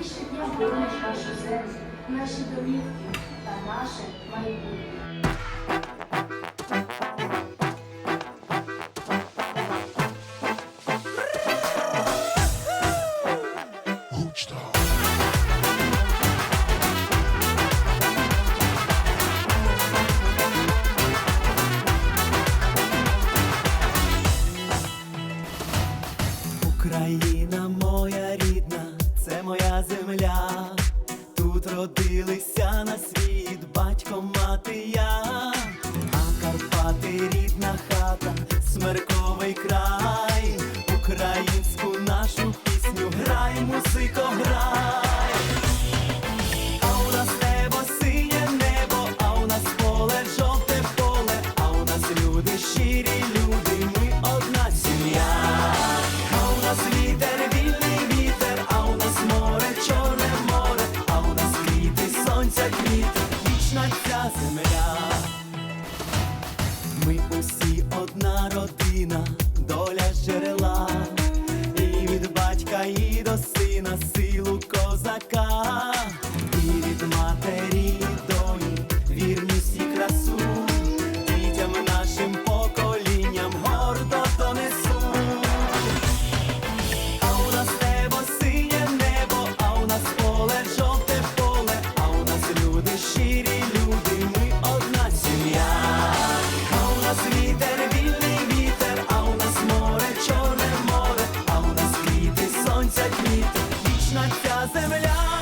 ти щодня борониш нашу землю, наші домівки та наше майбутнє. Україна моя рідна, на світ батько, мати я, а Карпати рідна хата, смерковий край, українську нашу пісню грай, музико, грай. А у нас небо синє небо, а у нас поле жовте поле, а у нас люди щирі люди, земля. Ми усі одна родина, доля джерела, і від батька і до сина силу козака. вільна ця земля.